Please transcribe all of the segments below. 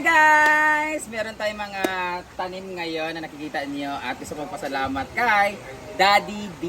Guys! Meron tayong mga tanim ngayon na nakikita niyo at gusto kong pasalamat kay Daddy D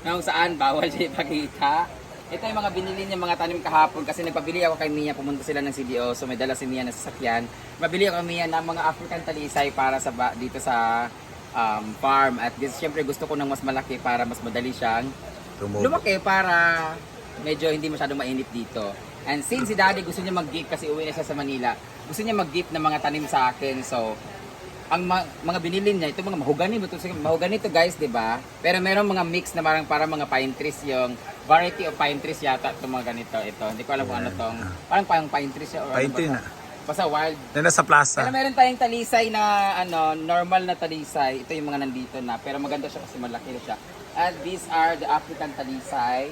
na kung saan bawal siya ipakita. Ito yung mga binili niya mga tanim kahapon kasi nagpabili ako kay Mia, pumunta sila ng CDO so may dala si Mia na sasakyan. Mabili ako Mia ng mga African talisay para sa ba- dito sa um, farm at this, syempre gusto ko ng mas malaki para mas madali siyang lumaki para medyo hindi masyadong mainit dito. And since si daddy gusto niya mag-gift kasi uwi na siya sa Manila, gusto niya mag-gift ng mga tanim sa akin. So, ang ma- mga binili niya, ito mga mahogani, ito, mahogani to guys, di ba? Pero meron mga mix na parang, parang mga pine trees yung variety of pine trees yata itong mga ganito. Ito, hindi ko alam kung ano tong, parang parang pine trees siya. or Pine ano tree na. Basta wild. Na nasa plaza. Pero meron tayong talisay na ano, normal na talisay. Ito yung mga nandito na. Pero maganda siya kasi malaki siya. At these are the African talisay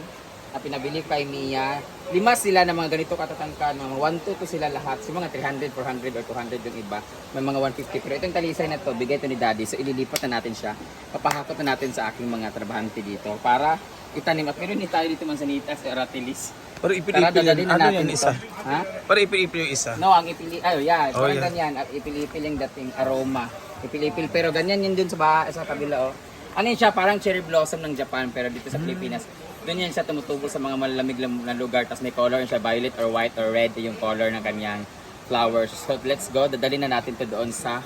na pinabili kay Mia. Lima sila na mga ganito katatangka. Mga 1 to sila lahat. So mga 300, 400 or 200 yung iba. May mga 150. Pero itong talisay na to, bigay to ni Daddy. So ililipat na natin siya. Papahakot na natin sa aking mga trabahante dito. Para itanim. At meron din tayo dito Mansanitas, Aratilis. Pero ipil-ipil yun. na Ano yan ito. isa? Ha? Pero ipil-ipil yung isa. No, ang ipili, ay, yeah, Oh, yeah. ganyan, at ipil-ipil yung dating aroma. Ipil-ipil, pero ganyan yun dun sa baha, sa kabila, oh. Ano yun siya, parang cherry blossom ng Japan, pero dito sa Pilipinas, ganyan siya tumutubo sa mga malamig lam- na lugar, tapos may color siya, violet or white or red yung color ng kanyang flowers. So, let's go, dadalhin na natin to doon sa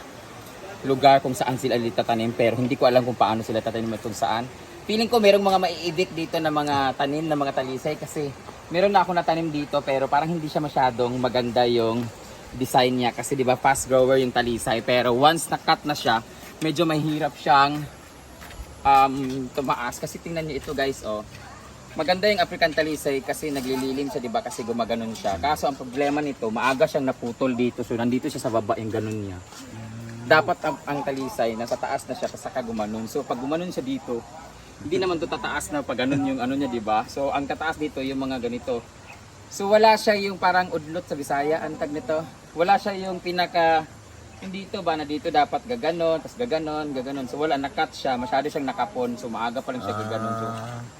lugar kung saan sila tatanim, pero hindi ko alam kung paano sila tatanim at kung saan. Feeling ko merong mga maiibig dito na mga tanim, na mga talisay, kasi meron na ako natanim dito, pero parang hindi siya masyadong maganda yung design niya kasi 'di ba fast grower yung talisay pero once na-cut na siya medyo mahirap siyang um, tumaas kasi tingnan niyo ito guys oh maganda yung African talisay kasi naglililim siya 'di ba? Kasi gumaganon siya. Kaso ang problema nito maaga siyang naputol dito. So nandito siya sa baba yung ganon niya. Dapat ang, ang talisay nasa taas na siya tapos saka gumanon. So pag gumanon siya dito hindi naman to tataas na pag ganun yung ano niya 'di ba? So ang tataas dito yung mga ganito. So wala siya yung parang udlot sa Bisaya, ang tag nito. Wala siya yung pinaka dito ba na dito dapat gaganon, tapos gaganon, gaganon. So wala nakat siya, masyado siyang nakapon. So maaga pa lang siya gaganon. So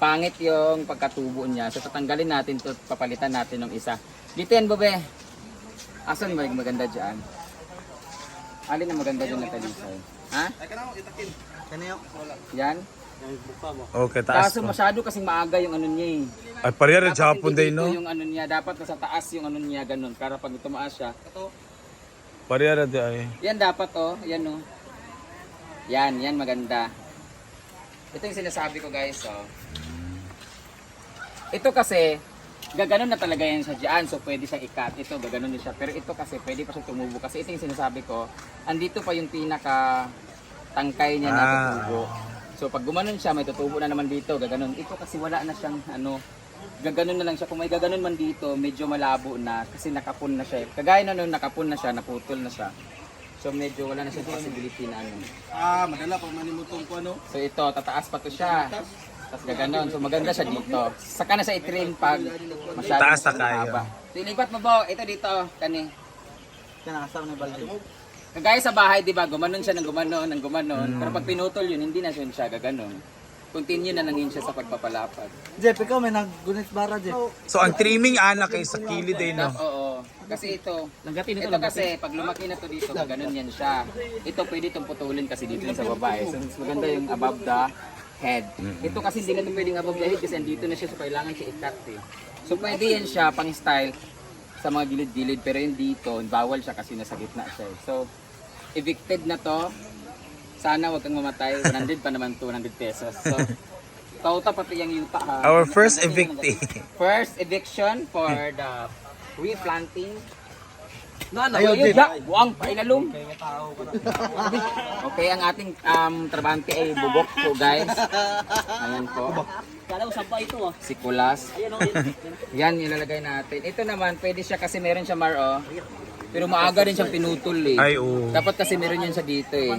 pangit yung pagkatubo niya. So tatanggalin natin to, papalitan natin ng isa. Dito yan, babe. Asan ba yung maganda diyan? Alin ang maganda dyan na talisay? Ha? Yan? Okay, taas Kaso ko. masyado kasing maaga yung ano niya eh. Ay, pareha rin Dapat Japon dito no? yung ano niya, dapat nasa taas yung ano niya, ganun. Para pag tumaas siya, Pareha rin din ay. yan dapat oh, yan oh. Yan, yan maganda. Ito yung sinasabi ko guys, oh. Ito kasi, gaganon na talaga yan siya dyan, so pwede siyang ikat. Ito, gaganon din siya. Pero ito kasi, pwede pa siya tumubo. Kasi ito yung sinasabi ko, andito pa yung pinaka tangkay niya na Ah. tutubo. So pag gumanon siya, may tutubo na naman dito, gaganon. Ito kasi wala na siyang ano, gaganon na lang siya. Kung may gaganon man dito, medyo malabo na kasi nakapun na siya. Kagaya na nung nakapun na siya, naputol na siya. So medyo wala na siyang possibility na ano. Ah, madala pag manimutong ko ano. So ito, tataas pa to siya. Tapos gaganon. So maganda siya dito. Saka na siya i-train pag masyado Taas na kayo. mahaba. So ilipat mo po, ito dito, kani. Kanakasama na balde. Kagaya sa bahay, di ba, gumanon siya ng gumanon, ng gumanon. Pero pag pinutol yun, hindi na siya gaganon. Continue na lang yun siya sa pagpapalapad. Jeff, ikaw may naggunit bara, Jeff. So, ang trimming anak ay sa kilid eh, no? Oo. Kasi ito, ito kasi pag lumaki na to dito, ganun yan siya. Ito pwede itong putulin kasi dito sa babae. So, mas maganda yung above the head. Ito kasi hindi na ito pwedeng above the head kasi andito na siya so kailangan siya i-cut eh. So pwede yan siya pang style sa mga gilid-gilid pero yung dito, bawal siya kasi nasa gitna siya. eh. So, evicted na to. Sana wag kang mamatay. 100 pa naman 200 pesos. So, Kauta pati yung yuta ha. Our first evictee. First eviction for the replanting. Nana, Ayaw, Jeff. Buang pailalom. Okay, ang ating um, trabante ay bubok po, guys. Ayan po. Kala ko samba ito ah. Sikulas. Ayan o. Yan, ilalagay natin. Ito naman, pwede siya kasi meron siya maro. Pero maaga rin siyang pinutol eh. Ay, oo. Dapat kasi meron yan siya dito eh.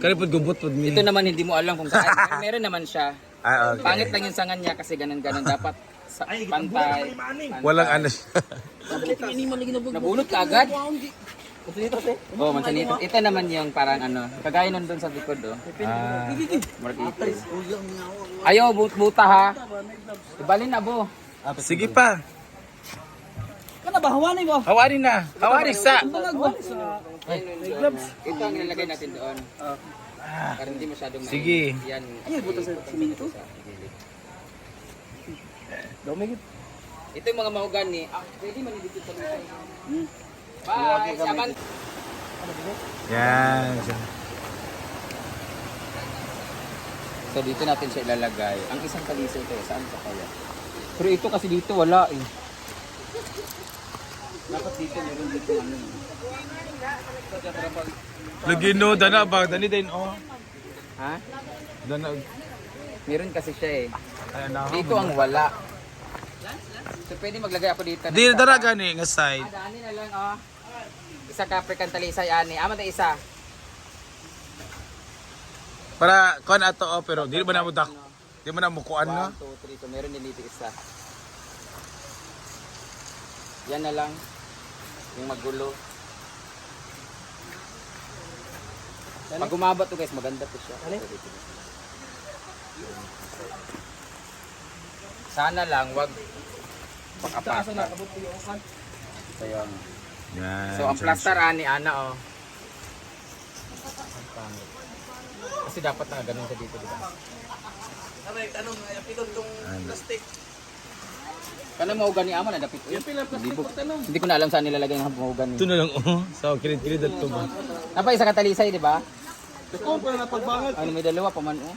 Karipod gubot pod mi. Ito naman hindi mo alam kung saan. Pero meron naman siya. Ah, okay. Pangit lang yung sangan niya kasi ganun-ganun. Dapat sa pantay. Walang ano siya. Nabulot ka agad? Oh, mansanito. Ito naman yung parang ano, kagaya nun doon sa likod oh. Ah. Marquitos. Ayo, but buta ha. Ibalin na bo. Sige pa. Kana ba hawanay mo? Hawari na. Hawari sa. Yung doon. Ito ang nilagay natin doon. Para hindi masyadong mainit. Sige. Yan. Ayun, butas sa simento. Sa gilid. Domigit. Ito yung mga mahogani. Ah, pwede man dito sa lupa. Hmm. Bye! Saban! Yan. So dito natin siya ilalagay. Ang isang kaliso ito, saan pa kaya? Pero ito kasi dito wala eh. Dapat dito meron dito ano. eh. Lagi no, dana ba? Dani din, oh. Ha? Dana. Meron kasi siya eh. Ay, na. Dito ang wala. So pwede maglagay ako dito. Di dara gani nga side. Ah, daanin na lang oh. Isa ka African talisay ani. Amo na isa. Para kon ato oh, pero di ba na mo dak. Di mo na mo kuan no. 1, 2, 3. So meron din dito isa. Yan na lang. Yung magulo. Pag umabot to guys, maganda to siya. Sana lang wag pakapakan. So, yun. Yan. so ang plaster ani ana oh. Ang pangit. Kasi dapat na ganun sa dito, di ba? Kana mo gani amo na dapit. Libog. Hindi ko na alam saan nilalagay ng mo gani. Ito na lang oh. So kilid-kilid ato ba. Napay isa ka talisay, di ba? Ano may dalawa pa man oh.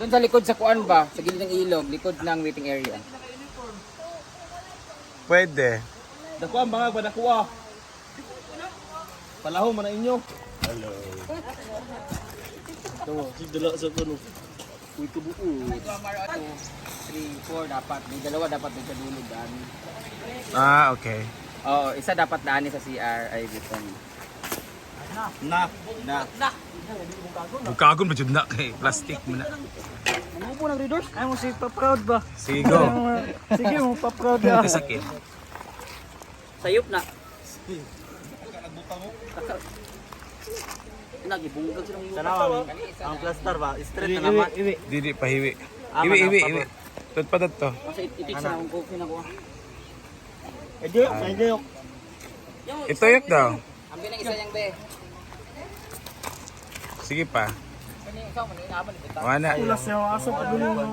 Doon sa likod sa kuan ba? Sa gilid ng ilog, likod ng waiting area. Pwede. Dako ang bangag ba dako Palaho man na inyo. Hello. Ito, si dala sa kuno. Uy tubuo. 2, 3, 4 dapat. May dalawa dapat doon sa dulo daan. Ah, okay. Oo, isa dapat daan sa CR ay dito. Na. Na. Bukagon ba jud na kay plastic mo na. Ano po nag readers? Ay mo si pa proud ba? Sige go. Sige mo pa proud ya. Ito sakit. Sayop na. Nagibungkag sila Sana ang plaster ba? Straight na naman. Didi pahiwi. Ah, Iwi iwi iwi. Tut pa to. Kasi itik sa akong coffee na ko. Ay di. Ito yuk daw. Ang binang isa niyang be. Sige pa. Wala. yung aso pa dulo.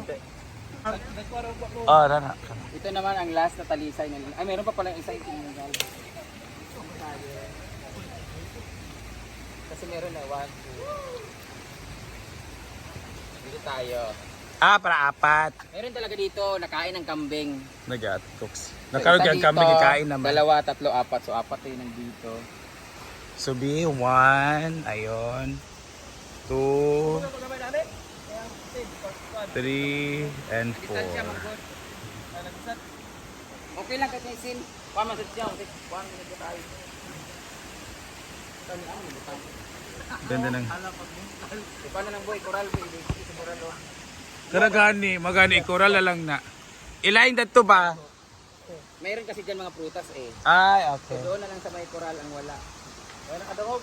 Ah, rana. Ito naman ang last na talisay na Ay, meron pa pala isa yung tinanggal. Kasi meron na 1, 2. Dito tayo. Ah, para apat. Meron talaga dito, nakain ng kambing. Nagat cooks. So, Nakaroon isa kang kami dito, kikain naman. Dalawa, tatlo, apat. So, apat yun nandito. So be one, ayon. Two, three, and four. Okay lang kasi sin. Sa siya. Okay, man na tayo. Ang. Ganda ng... Paano nang boy? Coral boy. Dito sa coral oh. Karagani, magani, ikoral na lang na. Ilain to ba? Mayroon kasi dyan mga prutas eh. Ay, So okay. doon na lang sa may coral ang wala. Wala nakadungog.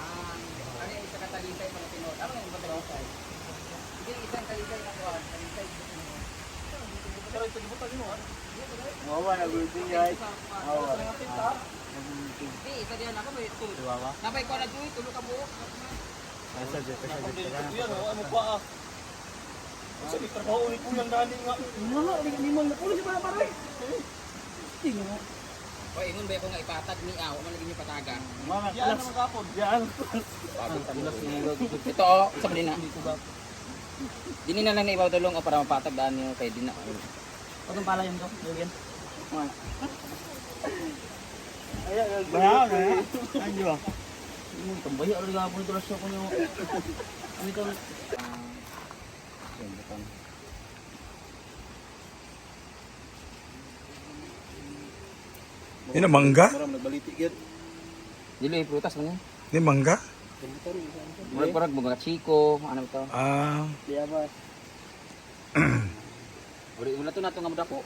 Ang ano yung isa katalisay pa na tinod. Ano yung katalisay? Hindi isang talisay na kuha. Talisay. Mawa na gulbing guys. Mawa. Hindi, isa diyan ako may tulog. Napay ko na duwi, tulog ka buo. Asa dito, asa dito. Yan, ano pa ah. Sa trabaho ni Kuyang Dani nga. Mga, mo na pulis pa na pare. O ingon ba ako nga ipatag ni aw, man lagi niyo patagan. Mga, alas. Yan. Pagod sa mulog. Ito oh, sa na. Dini na lang na ibaw tulong o para mapatag daan niyo kay di na. Huwag ang pala yun to. Julian. Bayaw na ya. Anjo ba? Yung tambay ano nga po ito rasyo ko nyo. Ano ito? Yan, butang. Yun ang mangga? Parang nagbaliti yan. Dili prutas man yan. Ni mangga? Murag murag mga chiko, ano to? Ah, Diya ba? Uri wala to nato nga mudako.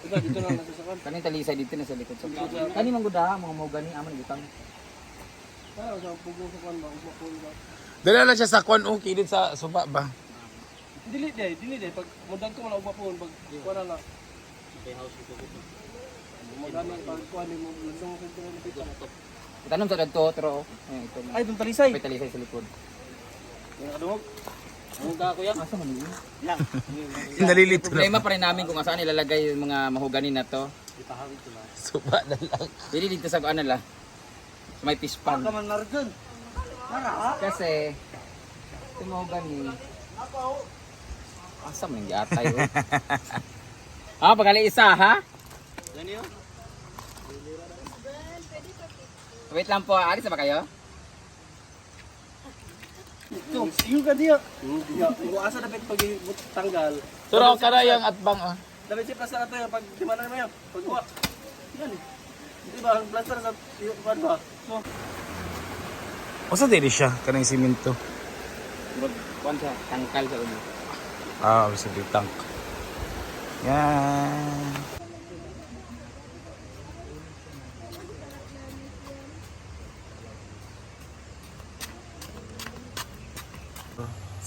Ikaw dito lang nasasakan. Kani talisay dito na sa likod. Kani man gud ha, mga mga gani aman butang. Para sa pugo sa kan ba? Umakul ba? dala lang siya sa kwan o kilid sa suba ba? Dili day, dili day. Pag mudag ko man umakul, pag wala na. Magamit pag kuha ni mo lusong sa tulo dito. Tanong sa dagto, tro. Ayan, ito na. Ay, dun talisay. May talisay sa likod. Yung kadungog. Ang ka kuya. Asa man yun? Lang. Nalilito na. Problema pa rin namin kung saan ilalagay yung mga mahogani na to. Ipahawid ko lang. Suba na lang. Dili dito sa ano la. May fish pan. man nargan. Nara ha? Kasi ito mahogani. Asa man yung atay oh. Ah, pagali isa ha? Yan yun. Wait lang po, alis na ba kayo? Yung ka diya. Kung asa dapat pag tanggal. Pero karayang at bang ah. Dapat si plaster na to yung pag di man na yan. Pagkuha. Yan. Di ba plaster sa pan ba? So, Usa diri siya kanang simento. Mag kuan siya, tangkal sa ulo. Ah, di tank. Yan.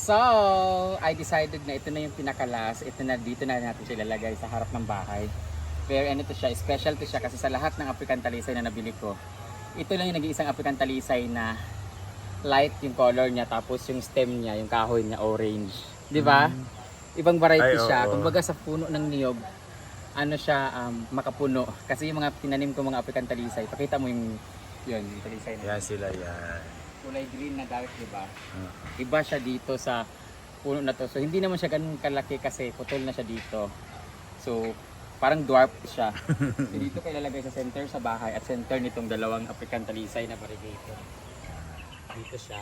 So, I decided na ito na yung pinakalas. Ito na, dito na natin siya ilalagay sa harap ng bahay. Pero ano to siya, special to siya kasi sa lahat ng African talisay na nabili ko, ito lang yung nag-iisang African talisay na light yung color niya tapos yung stem niya, yung kahoy niya orange. 'Di ba? Ibang variety Ay, oo. siya. Kumbaga sa puno ng niyog, ano siya um, makapuno kasi yung mga tinanim ko mga African talisay, pakita mo yung yun, yung talisay na Yan sila yan. kulay green na dark, di ba? Iba siya dito sa puno na to. So hindi naman siya ganun kalaki kasi putol na siya dito. So parang dwarf siya. so, dito kayo ilalagay sa center sa bahay at center nitong dalawang African talisay na variegated. Dito siya.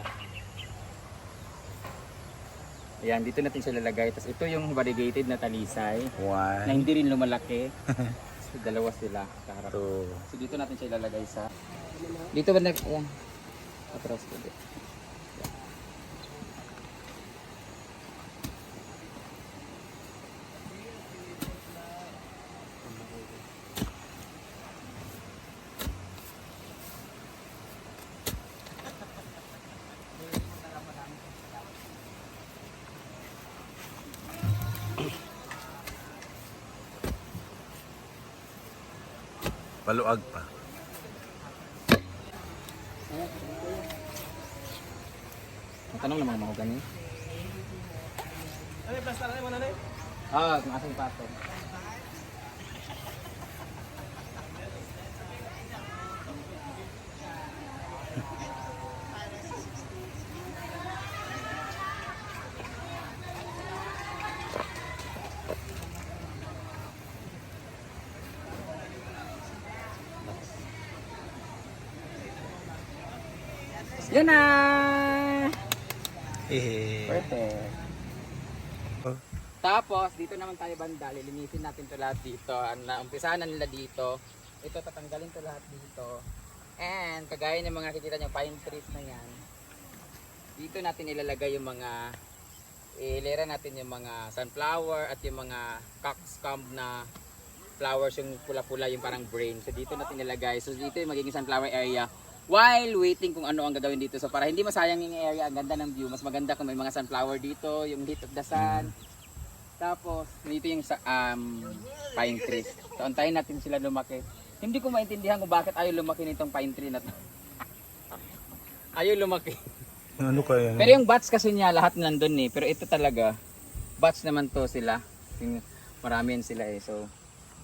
Ayan, dito natin siya lalagay. Tapos ito yung variegated na talisay na One, hindi rin lumalaki. So, dalawa sila kaharap. two. So dito natin siya ilalagay sa dito ba na ayan. Atras ko dito. Paluag pa. Matanong naman mga gani. ano yung plaster na mo na Ah, kung asang pato. Yan na! Perfect. Oh. Tapos, dito naman tayo banda, lilinisin natin to lahat dito. Ang naumpisahan na nila dito. Ito, tatanggalin to lahat dito. And, kagaya ng mga kikita nyo, pine trees na yan. Dito natin ilalagay yung mga, ilera natin yung mga sunflower at yung mga cockscomb na flowers, yung pula-pula, yung parang brain. So, dito natin ilalagay. So, dito yung magiging sunflower area while waiting kung ano ang gagawin dito. So, para hindi masayang yung area, ang ganda ng view. Mas maganda kung may mga sunflower dito, yung heat of the sun. Tapos, dito yung sa, um, pine trees. So, antayin natin sila lumaki. Hindi ko maintindihan kung bakit ayaw lumaki nitong pine tree na to. ayaw lumaki. Ano kaya? Pero yung bats kasi niya, lahat nandun eh. Pero ito talaga, bats naman to sila. Marami yan sila eh. So,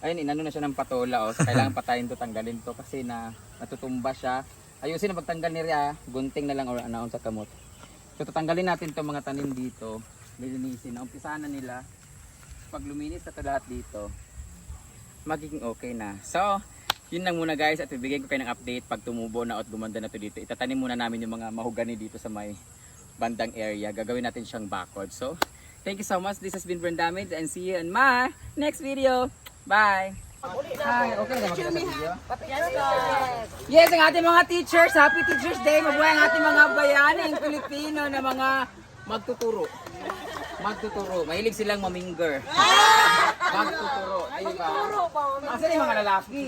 ayun, inano na siya ng patola. Oh. So, kailangan patayin to, tanggalin to kasi na natutumba siya. Ayusin na pagtanggal ni Ria, gunting na lang or anaon sa kamot. So, tatanggalin natin to mga tanim dito. Lilinisin. Umpisahan na nila. Pag luminis na to lahat dito, magiging okay na. So, yun lang muna guys at bibigyan ko kayo ng update pag tumubo na at gumanda na to dito. Itatanim muna namin yung mga mahugani dito sa may bandang area. Gagawin natin siyang bakod. So, thank you so much. This has been Brendamid and see you in my next video. Bye! Hi, okay na? Yes, ang ating mga teachers. Happy Teachers Day. Mabuhay ang ating mga bayaning Pilipino na mga magtuturo. Magtuturo. Mahilig silang maminger. Magtuturo. Ay ba? Asan yung mga lalaki?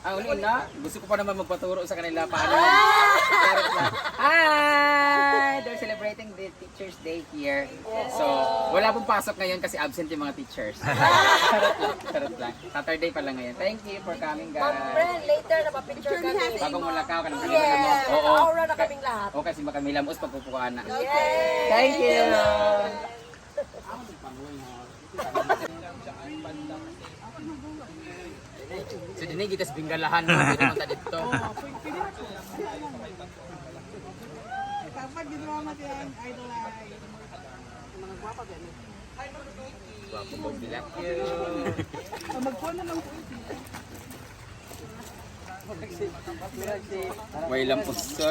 Ah, uli na. Gusto ko pa naman magpaturo sa kanila paano. Lang. Hi! They're celebrating the Teacher's Day here. So, wala pong pasok ngayon kasi absent yung mga teachers. Charot lang. Charot lang. Saturday pa lang ngayon. Thank you for coming, guys. Friend, later na pa-picture kami. Bagong mulakaw ka ng Yes! Oo. Aura na kaming lahat. O kasi makamilamos pagpupukaan na. Yes! Thank you! So dinig itas binggalahan mo pwede mo dito. Kapag ginawa mo yan, idol ay Wapo mo bilak you. magkuhan na lang po. Way lang po